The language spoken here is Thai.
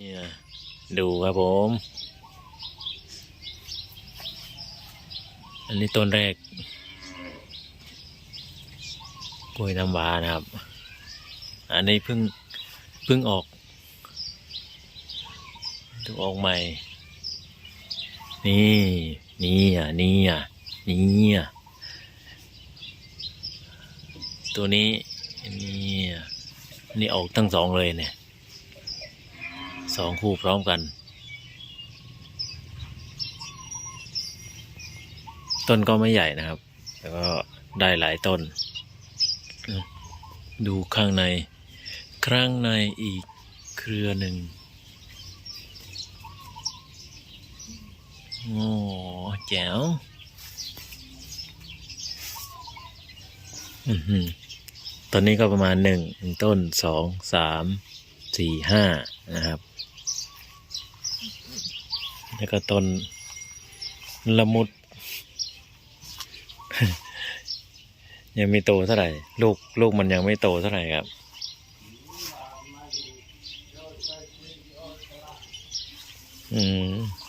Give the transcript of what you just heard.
เนี่ยดูครับผม อันนี้ต้นแรก กล้วยน้ำว้านะครับ อันนี้เพิ่งเพิ่งออกเพิ่งออกใหม่ นี่นี่อะนี่อะนี่อะตัวนี้นี่อะนี่ออกทั้งสองเลยเนี่ย สองคู่พร้อมกัน ต้นก็ไม่ใหญ่นะครับ แต่ก็ได้หลายต้น ดูข้างใน ข้างในอีกเครือหนึ่งโอ้แจ๋วอือหือตอนนี้ก็ประมาณหนึ่งต้นสองสามสี่ห้านะครับ แล้วก็ต้นละมุด ยังไม่โตเท่าไหร่ ลูกลูกมันยังไม่โตเท่าไหร่ครับ อืม